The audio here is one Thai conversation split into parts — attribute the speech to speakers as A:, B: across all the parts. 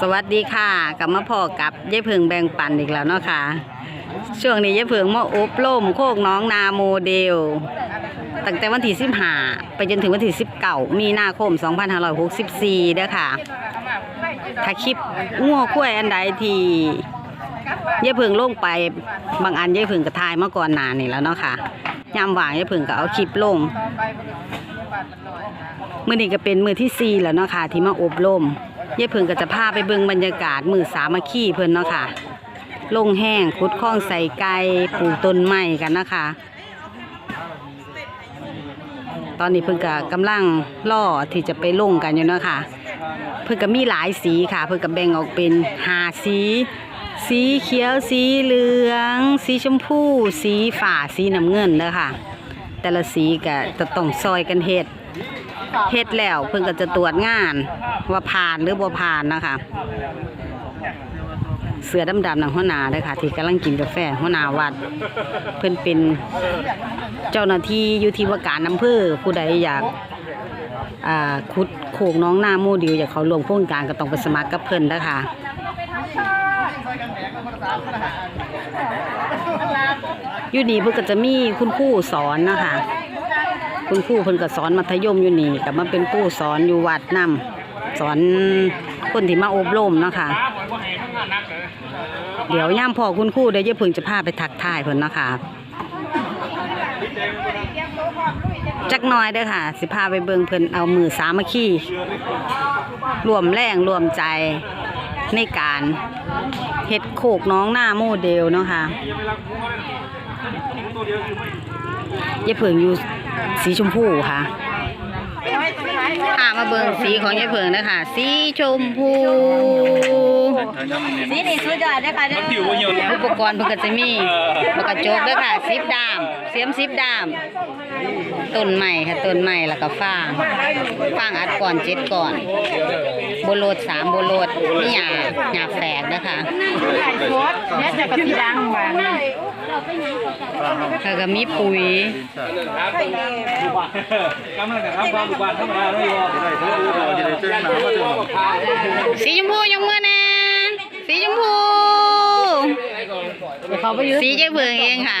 A: สวัสดีค่ะกลับมาพอกับยายเพิงแบ่งปันอีกแล้วเนาะค่ะ ช่วงนี้ยายเพิงมาอบรมโคกน้องนาโมเดลตั้งแต่วันที่15ไปจนถึงวันที่19มีนาคม 2564เด้อค่ะ ถ้าคลิปงัวคุ้ยอันใดที่ยายเพิงลงไปบางอันยายเพิงก็ถ่ายมาก่อนหนานี่แล้วเนาะค่ะยามว่างยายเพิงก็เอาคลิปลงมื่อนี้ก็เป็นมือที่สี่แล้วเนาะค่ะที่มาอบรม เย่เพิ่งก็จะพาไปเบิ่งบรรยากาศมือสามัคคีเพิ่นเนาะค่ะ ลงแห้งขุดคลองใส่ไก่ปลูกต้นไม้กันนะคะ ตอนนี้เพิ่งก็กำลังล่อที่จะไปลงกันอยู่เนาะค่ะ เพิ่งก็มีหลายสีค่ะ เพิ่งก็แบ่งออกเป็นหาสี สีเขียว สีเหลือง สีชมพู สีฝ่าสีน้ำเงินเด้อค่ะ แต่ละสีก็จะต้องซอยกันเฮ็ด เฮ็ดแล้วเพิ่นก็จะตรวจงาน ว่าผ่านหรือบ่ผ่านนะคะ เสือดำๆนังหัวหน้าเด้อค่ะ ที่กำลังกินกาแฟหัวหน้าวัด เพิ่นเป็นเจ้าหน้าที่อยู่ที่ว่าการอำเภอผู้ใดอยากอ่าขุดโขกน้องหน้าโมดิวอยากเขาร่วมโครงการก็ต้องไปสมัครกับเพิ่นเด้อค่ะอยู่นี่เพิ่นก็จะมีคุณครูสอนนะคะ คุณครูเพิ่นก็สอนมัธยมอยู่นี่กับมาเป็นผู้สอนอยู่วัดนํสอนคนที่มาอบรมเนาะคะเดี๋ยวย่ามพอคุณครูเดี๋ยวเยอะเพิ่งจะพาไปทักทายเพิ่นเนาะคะจักน้อยเด้อค่ะ สิพาไปเบิงเพิ่นเอามือสามัคคีรวมแรงรวมใจในการเฮ็ดโคกน้องหน้าโมเดลเนาะค่ะยายเผิงอยู่ สีชมพูค่ะค่ะมาเบิ่งสีของยายเผิงนะคะสีชมพู
B: สีนี่สุดยอดเลยค่ะเด้อ
A: อุปกรณ์เพิ่นก็จะมีปากกระจกเด้วยค่ะซิปดามเสียมซิปดามต้นใหม่ค่ะต้นใหม่แล้วก็ฟางฟางอัดก่อนเจ็ดก่อนโบโลดสามโบโลดนี่หยาหยาแฝกนะคะ
B: แล้วจะกับพี่ดังมา
A: แล้วก็มีปุ๋ย
C: กำลังจะทำความบุกบานธรรมดาไม่ยอมได้เท่าไหร่จะได้เจอหนาวมาถึง
A: สีชมพูยกมือนะสีชมพูสีเจ๊เบิงเองค่ะ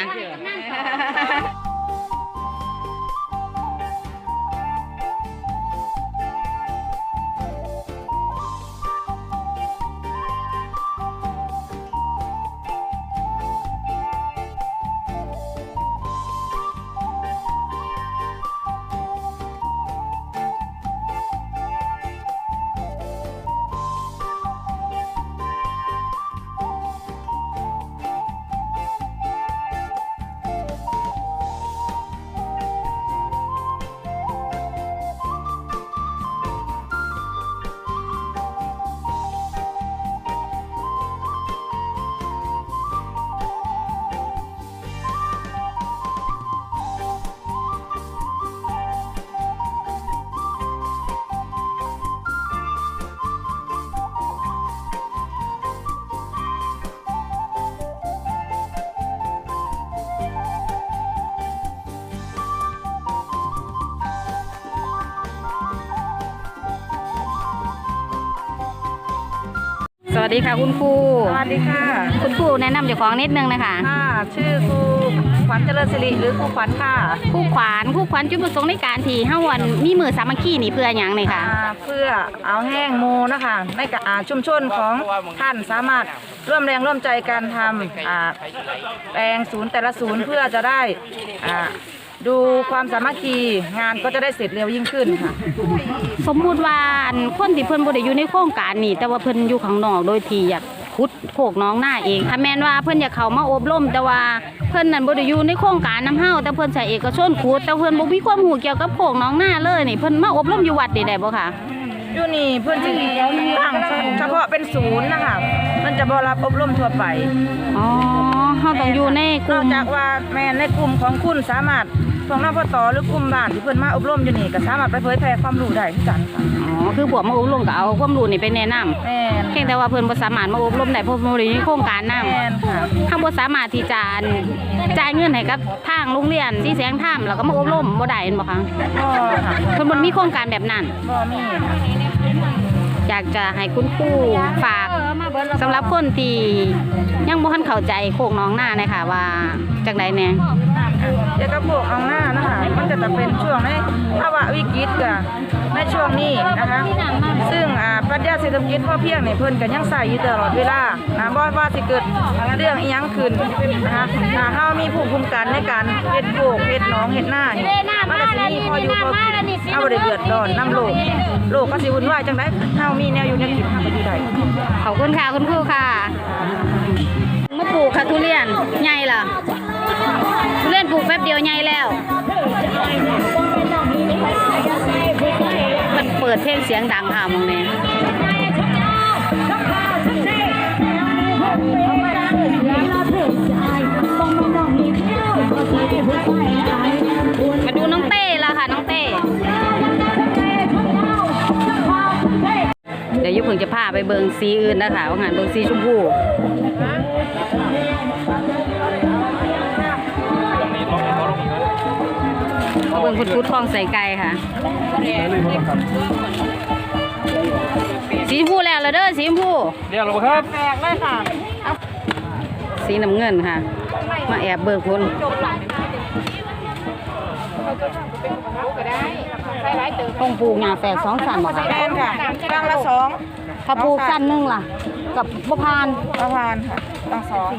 A: วัสดีค่ะคุณครู
B: สวัสดีค่ะ
A: คุณครูแนะนำเจ้าของนิดนึงนะคะ
B: ค่ะ ชื่อครูขวัญเจริญศิริหรือครูขวัญค่ะ
A: ครูขวานครูขวานจุดประสงค์ในการที่ห้าวันมีมือสามัคคีนี่เพื่อหยังเลยค่ะ
B: อ่าเพื่อเอาแห้งโมนะคะในกบอ่าชุมชนของท่านสามารถร่วมแรงร่วมใจกันทำอ่าแปลงศูนย์แต่ละศูนย์เพื่อจะได้อ่า ดูความสามัคคีงานก็จะได้เสร็จเร็วยิ่งขึ้นค่ะ
A: สมมุติว่าอันคนที่เพิ่นบ่ได้อยู่ในโครงการนี่ แต่ว่าเพิ่นอยู่ข้างนอกโดยที่อยากขุดโขกน้องหน้าเองถ้าแม่นว่าเพิ่นอยากเข้ามาอบรมแต่ว่าเพิ่นนั่นบ่ได้อยู่ในโครงการนํเฮาแต่เพิ่นใช้เอกชนขุดแต่เพิ่นบ่มีความรู้เกี่ยวกับโขกน้องหน้าเลยนี่เพิ่นมาอบรมอยู่วัดนี่ได้บ่คะ
B: อยู่นี่เพื่อนจะตั้งเฉพาะเป็นศูนย์นะคะมันจะบรับอบรมทั่วไป
A: อ๋อเฮาต้องอยู่ในก
B: น
A: ลุ่
B: อก
A: ม
B: จากว่าแม่ในกลุ่มของคุณสามารถ พวกน้าพ่อต่อหรือกลุ่มบ้านที่เพื่อนมาอบรมอยู่นี่ก็สามารถไปเผยแพร่ความรู้ได้ที่กันค่ะ
A: อ๋อคือพวกมาอบรมก็เอาความรู้นี่ไปแนะนำ
B: แม่น
A: เพียงแต่ว่าเพิ่นบ่สามารถมาอบรมได้เพราะบ่ได้อยู่ในโครงการนำ
B: แม่นค่ะ
A: ถ้าบ่สามารถที่จะจ่ายเงินให้กับทางโรงเรียนสีแสงธรรมแล้วก็มาอบรมบ่ได้แม่นบ่คะ
B: ก็ค่ะ
A: เพิ่นบ่มีโครงการแบบนั้น
B: บ่มีค่ะ
A: อยากจะให้คุณครูฝาก สำหรับคนที่ยังบ่ทันเข้าใจโคกน้องหน้านะคะว่าจากไดแน่
B: เกี่ยวกับพวกเอาหน้า ก็จะเป็นช่วงในภาวะวิกฤตกับในช่วงนี้นะคะ ซึ่งอ่าปรัชญาเศรษฐกิจพอเพียงเนี่ยเพิ่นก็ยังใส่อยู่ตลอดเวลานะบ่ว่าสิเกิดเรื่องอีหยังขึ้นนะคะถ้าเฮามีภูมิคุ้มกันในการเฮ็ดโกกเฮ็ดหนองเฮ็ดหน้านี่มันก็สิมีพออยู่พอกินเฮาบ่ได้เดือดร้อนนํโลกโลกก็สิวุ่นวายจังได๋เฮามีแนวอยู่แนวกินเฮาก็อยู่ได้
A: ขอบคุณค่ะคุณครูค่ะมาปลูกค่ะทุเรียนใหญ่เหรอทุเรียนปลูกแป๊บเดียวใหญ่แล้ว มันเปิดเพลงเสียงดังค่ะมองนี้มาดูน้องเต้ล้วค่ะน้องเต้ เดี๋ยวยุคเพิ่งจะพาไปเบิงสีอื่นนะคะว่างานเบิงสีชมพู เบิงพุดพุดคลองใส่ไก่ค่ะ สีชมพูแล้วเหรอเด้อสีชมพู
C: เรียกเราครับ
B: แปลกเลยค่ะ
A: สีน้ำเงินค่ะ มาแอบเบิกคนต้องปลูกหญ้าแฝกสองสันบ่ค่ะ
B: แม่นค่ะตั้งละสอง
A: ถ้าปลูกสันหนึงล่ะ กับบ่พาน
B: ประมาณค่ะตั้งสอง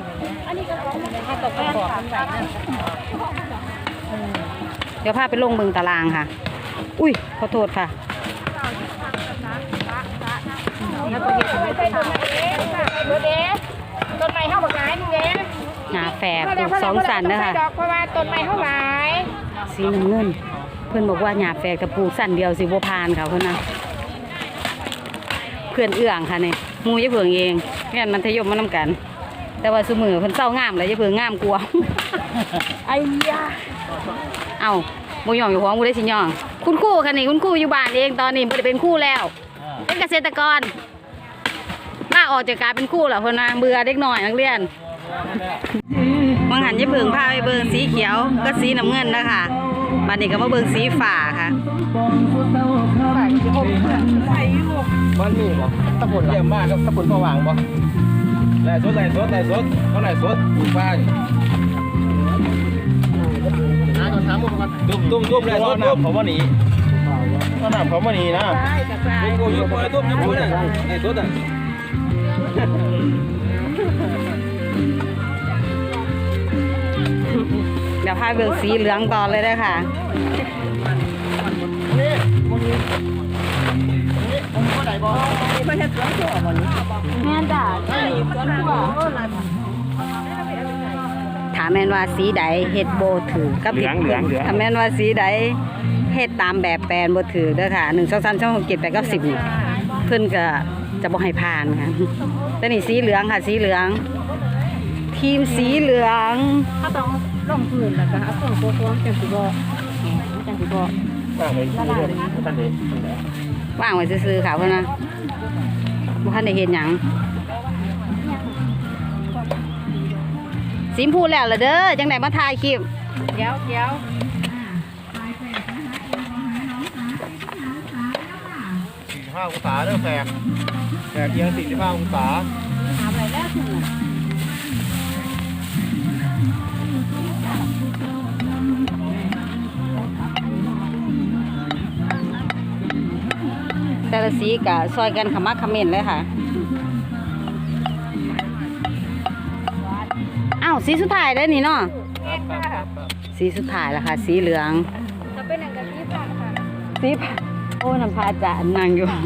A: เดี๋ยวพาไปลงเบิงตารางค่ะ อุ้ยขอโทษค่ะ
D: ต้นไม้เข้าบักหลายนึงเด้
A: หญ้าแฝกปลูกสองสันเด้อค่ะ
D: ดอกเพราะว่าต้นไม้เข้าหลาย
A: สีน้ำเงินเพื่อนบอกว่าหญ้าแฝกแต่ปลูกสันเดียวสิบ่พานค่ะเพื่อนนะเพื่อนเอื้องค่ะนี่หมูยะเพิงเองเรียนมัธยมมานำกัน แต่ว่าสมือเพิ่นเศร้างามเลยยะเพิงงามกว่า
B: ไอ้ยา
A: เอ้าบ่ยองอยู่ห้องบ่ได้สิยองคุณครูค่ะนี่คุณครูอยู่บ้านเองตอนนี้บ่ได้เป็นครูแล้ว เป็นเกษตรกรลาออกจากการเป็นครูแล้วเพิ่นน่ะเบื่อเด็กน้อยนักเรียนมังหันยะเพิงพาไปเบิ่งสีเขียวก็สีน้ำเงินนะคะบัดนี้ก็มาเบิ่งสีฟ้าค่ะ
C: บ้านมีบ่ตะปุ่นเยี่ยมมากครับตะปุ่นพอวางบ่แหล่สดแหล่สดแหล่สดเขาแหล่สดป ลูกบ้านตุ้มตุ้มตุ้มแล่สดตุ้มเขาว่าหนีเขาหนามเขาว่าหนีนะตุ้มกูยกมือตุ้มยกมือน่ะแหล่สดอะ
A: เดี๋ยวพาเบิ่งสีเหลืองต่อเลยได้อค่ะแม่นจ้ะถามแม่นว่าสีใดเฮ็ดโบถือกับผิดเพิ่นถ้าแม่นว่าสีใดเฮ็ดตามแบบแปลนบ่ถือเด้อค่ะ1 2 3 4 6 7 8 9 10นี่เพิ่นก็จะบ่ให้ผ่านค่ะแต่นี่สีเหลืองค่ะ สีเหลือง ทีมสีเหลือง
B: ถ้าต้องลงพื้นแล้วก็เอาเครื่องโค้งจังสิบ่จังสิบ่
C: ตั้งเลยตั้งเลย
A: ว่างไว้ซื่อๆค่ะเพิ่นนะบ่ทันได้เฮ็ดหยัง สีชมพูแล้วล่ะเด้อจังได๋มาถ่ายคลิป
D: เดี๋ยวเดี๋ยว
C: สี่สิบห้าองศาเริ่มแฝกแฝกเอียงสี่สิบห้าองศา
A: แต่ละสีก็ซอยกันขมักเขม้นเลยค่ะ สีสุดท้ายแล้วนี่เนาะสีสุดท้ายแล้วค่ะ สีเหลือง
D: จะเป็นหนังกะทิผักค่ะ
A: สีผ้าโอ้น้ำพาจานนั่งอยู่
D: ร้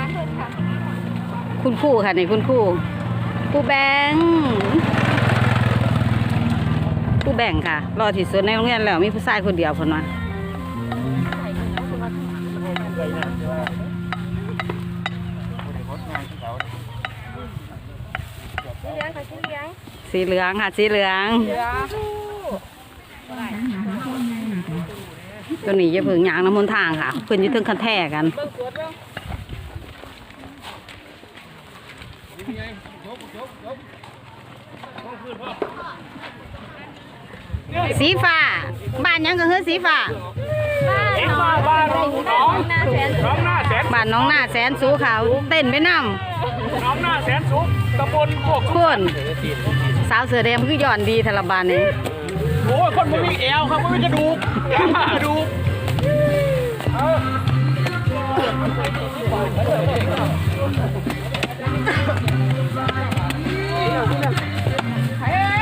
D: านเพิ่นค่ะ
A: คุณครูค่ะนี่คุณครูครูแบงค์ครูแบงค์ค่ะ รอที่สุดในโรงเรียนแล้วมีผู้ชายคนเดียวคนว่า
D: เลี้ยงค่ะชื่อเลี้ยง
A: สีเหลืองค่ะ สีเหลือง
D: เดี๋ยว
A: ตัวนี้อย่าเพิ่งยางน้ำมนต์ทางค่ะเพิ่นอยู่เทึงคันแท่กัน
D: เบิ่งกวดเบิ่ง
A: สีฟ้าบ้านหยังก็คือสีฟ้า
D: เอ็กซ์บ้าบ้านน้องหน้าแสน
E: น้องหน้าแสน
A: บ้านน้องหน้าแสนสูขาวเต้นไปนำ
E: น้องหน้าแสนสูงตำบลโคก
A: คุณ สาวเสือแดงคือหย่อนดีทละบานนี่
E: โอ้ยคนมึงมีเอวครับมึงมีกระดูกกระดูก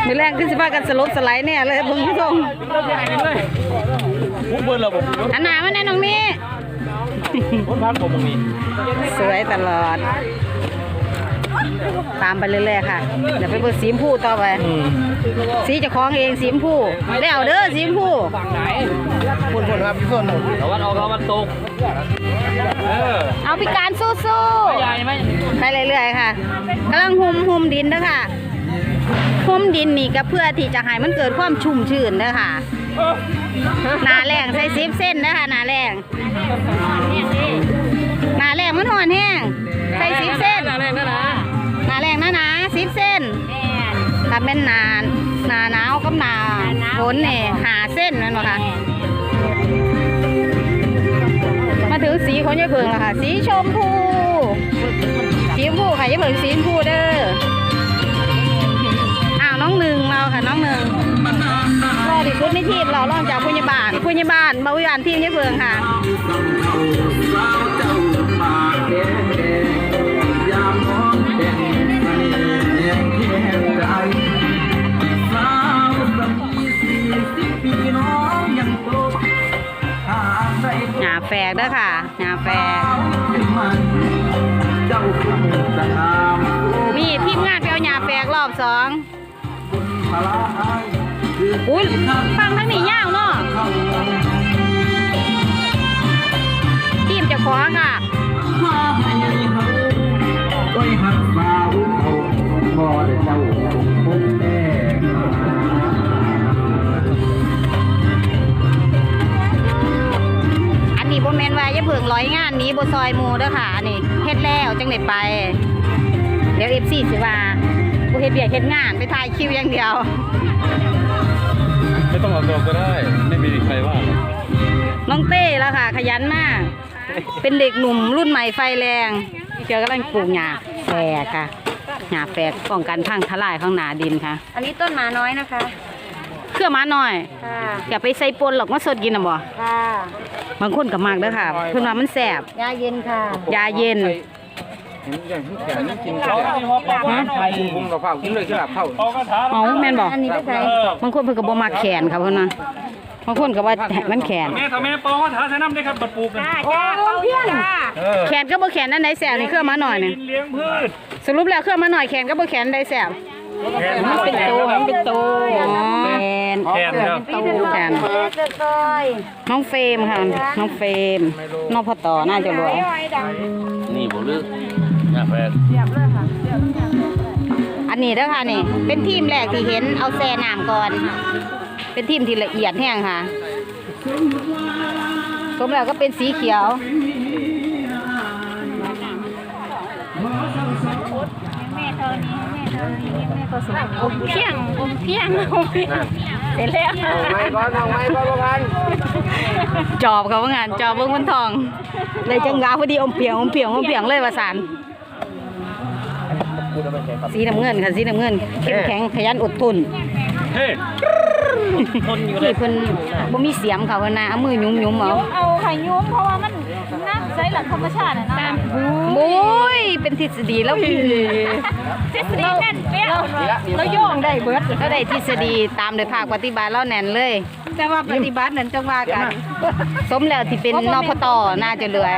A: มือแรกขึ้นสิพากันสลบสไลด์เนี่ยเลยเพิ่งผู้ชม
C: พุ่งเบิ้ลเราผม
A: อันหนามาแน่น้องนี้
C: พุ่งพันผมตรงนี้
A: สวยตลอด ตามไปเรื่อยๆค่ะเดี๋ยวไปเบิกสีชมพูต่อไปสีเจะคล้าของเองสีชมพูแล้วเด้อสีชมพู
C: พุ่งพุ่งครับพี่ส่วนตะวันออกตะวันตกเออ
A: เอาพิการสู้ๆไปเรื่อยๆค่ะกำลังหุมหุมดินเด้อค่ะหุมดินนี่ก็เพื่อที่จะให้มันเกิดความชุ่มชื้นเด้อค่ะหนาแรงใส่ซิปเส้นเด้อค่ะหนาแรงหนาแรงมันห่อนแห้งใส่ซิปเส้น ถ้าเป็นหนาหนาหนาวกับหนาฝนนี่หาเส้นนั่นหรอคะมาถึงสีของยายเพิงแล้วค่ะ สีชมพู สีชมพูค่ะยายเพิงสีชมพูเด้อ อ้าวน้องหนึ่งเราค่ะน้องหนึ่งรอที่สุดในทีมเราลองจากผู้ใหญ่บ้านผู้ใหญ่บ้านบริวารทีมยายเพิงค่ะ แฟกเด้อค่ะหาแฟกมีทีมงานไปเอาหยาแฟกรอบสองอุ้ยฟังทั้งนี้ยาวเนาะทีมจะคว้าของค่ะอัน งร้อยงานหนี้โบซอยหมูเด้อค่ะอันนี้เฮ็ดแล้วจังได้ไป เดี๋ยวเอฟซีสิว่าบ่เฮ็ดเบียกเฮ็ดงานไปถ่ายคิวอย่างเดียว
C: ไม่ต้องเอาตัวก็ได้ ไม่มีใครว่า
A: น้องเต้แล้วค่ะ ขยันมาก เป็นเด็กหนุ่มรุ่นใหม่ไฟแรงเจอกำลังปลูกหญ้าแฝกค่ะหญ้าแฝกป้องกันพังทลายข้างหนาดินค่ะ
D: อันนี้ต้นหมาน้อยนะคะ
A: เครื่องมาหน่อย
D: ค่ะ
A: อย่าไปใส่ปนหรอกมาสดกินน่ะบ่
D: ค่ะ
A: บางคนก็มากเด้อค่ะเพิ่นว่ามันแสบ
D: ยาเย็นค่ะ
A: ยาเย็น
C: อย่างที่แขนนี่กินกันไทยพุ่งกับข้าวกินเลยคือแบบข้าว
E: เอากระถาง
A: เอาแม่นบ่
D: อันนี้ไม่ใช่
A: บางคนเพิ่นก็บ่มักแขนค่ะเพิ่นน่ะบางคนก็ว่ามันแขน
E: แม่ทำแม่ปองกระถางใส่น้ำได้ครับบัดปลูกกัน
D: โอ้เพี้ยน
C: เออ
A: แขนก็บ่แขนอันใดแสบนี่เครื่องมาหน่อยนี่
E: เลี้ยงพืช
A: สรุปแล้วเครื่องมาหน่อยแขนก็บ่แขนอันใดแสบ
E: มันเป็นโตมันเป็นโต
A: อ๋อแขน
E: แขนครับ
A: แขน
D: เจะซอย
A: น้องเฟรมค่ะ น้องเฟรมน้องพ่อต่อน่าจะรวย
C: นี่บ่ลึกนะแฟน
A: อันนี้เด้อค่ะนี่ เป็นทีมแรกที่เห็นเอาแซ่น้ำก่อน เป็นทีมที่ละเอียดแห้งค่ะสมแล้วก็เป็นสีเขียว
D: นี้แม่ก็สวยอมเพียงอมเพียงอมเพียงเสร็จแล้ว
C: ไม่ก่อนเอาไม่ก่อนบ่พัน
A: จอบเขาว่างานจอบเบิ้งบนทองเลยจังหวะพอดีอมเปียงอมเปียงอมเปียงเลยว่าสารสีน้ำเงินค่ะสีน้ำเงินเข้มแข็งขยันอดทน
E: เฮ้
A: นี่เพิ่นบ่มีเสียมเขาว่านะเอามือยุ้มยุ้มๆเอา
D: เอาไข่ยุ้มเพราะว่ามัน น้ำใสหลักธรรมชาตินะนะ
A: โอ้ยเป็นทฤษฎีแล้วพี่
D: ทฤษฎีแน่นเปี้ย
A: เราโยงได้เบิดเราได้ทฤษฎีตามโดยภาคปฏิบัติเราแน่นเลยแต่ว่าปฏิบัตินั้นจังว่ากัน สมแล้วที่เป็นนพตน่าจะเหลือ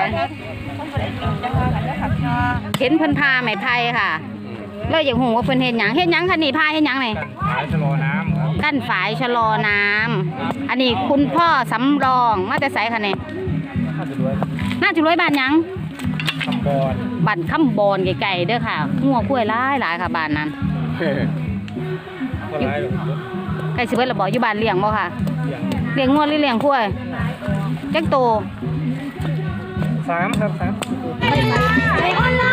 A: เห็นเพิ่นพาไม้ไผ่ค่ะเราอยากหูว่าเพิ่นเฮ็ดหยังเฮ็ดหยังคะนี่พาเฮ็ดหยังนี่
E: ขายชะลอน้ำครับ
A: กั้นฝายชะลอน้ำอันนี้คุณพ่อสำรองมาแต่ไสคะนี่ น่าจะรวยบ้านหยัง
E: คำบอล
A: บ้านคำบอนไกลๆเด้อค่ะงัวกล้วยหลายหลายค่ะบ้านนั้น
E: ก็ร้าย
A: ใกล้สิเบิดและบ่อยู่บ้านเลี้ยงบ่ค่ะเลี้ยงงัวหรือเลี้ยงกล้วยจักโต
E: สามครับสาม
D: ไอ้คนล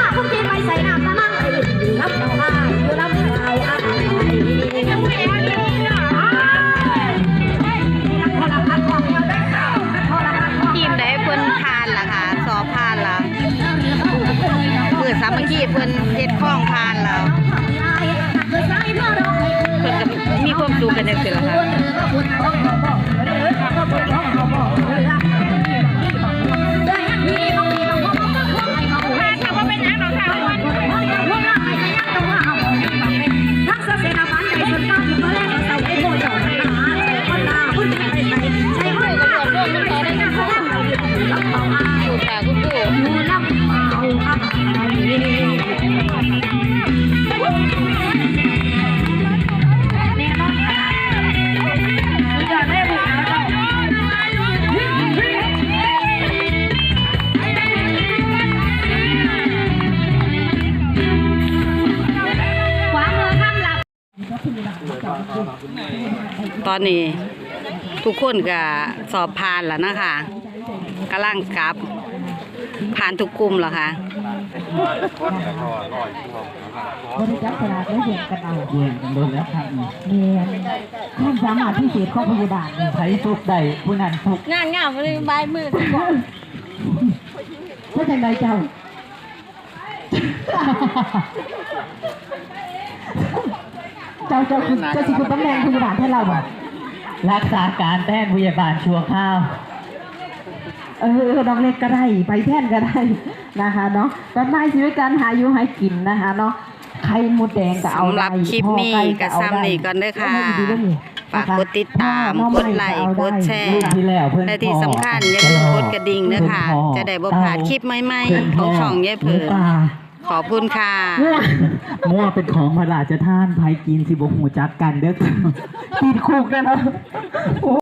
A: ตอนนี้ ทุกคนก็สอบผ่านแล้วนะคะกำลังกลับ ผ่านทุกกลุ่มแล้วค่ะ
F: บริจาคสลากและเห็นกันเอาเห็นกันโดนแล้วครับเมียความสามารถพิเศษของพยาบาลใช้ทุกใดผู้นั้นทุก
A: งานงามเลยบายมือ
F: ถ้าจังใดเจ้า เจ้าเจ้าคือเจ้าสิคุณตำแหน่งพยาบาลให้เราบ่รักษาการแทนพยาบาลชั่วข้าว เออดอกเล็กก็ได้ไปแท่นก็ได้นะคะเนาะแต่ไม่ชีวิตการหาอยู่หากินนะคะเนาะไข่มดแดงก็เอา
A: สำห
F: ได้
A: รับคลิปนี้
F: พ่อไก็
A: ซ้ำนี่ก่อนเด้อค่ะา
F: ดีด้วยนี่
A: ฝากกดติดตาม
F: พ่อ
A: กดไลค์
F: เอา
A: ก
F: ได้
A: ดแชร์
F: รุ่นที่แล้วเพิ่น
A: และที่สำคัญอย่าลืมกดกระดิ่งนะคะจะได้บ่พลาดคลิปใหม่ๆของช่องยายเผิง ขอบคุณค่ะ
F: มั่วมั่วเป็นของพระราชทานภัยกินสิบหูจักกันเด้อติดคุกแล้วเนาะ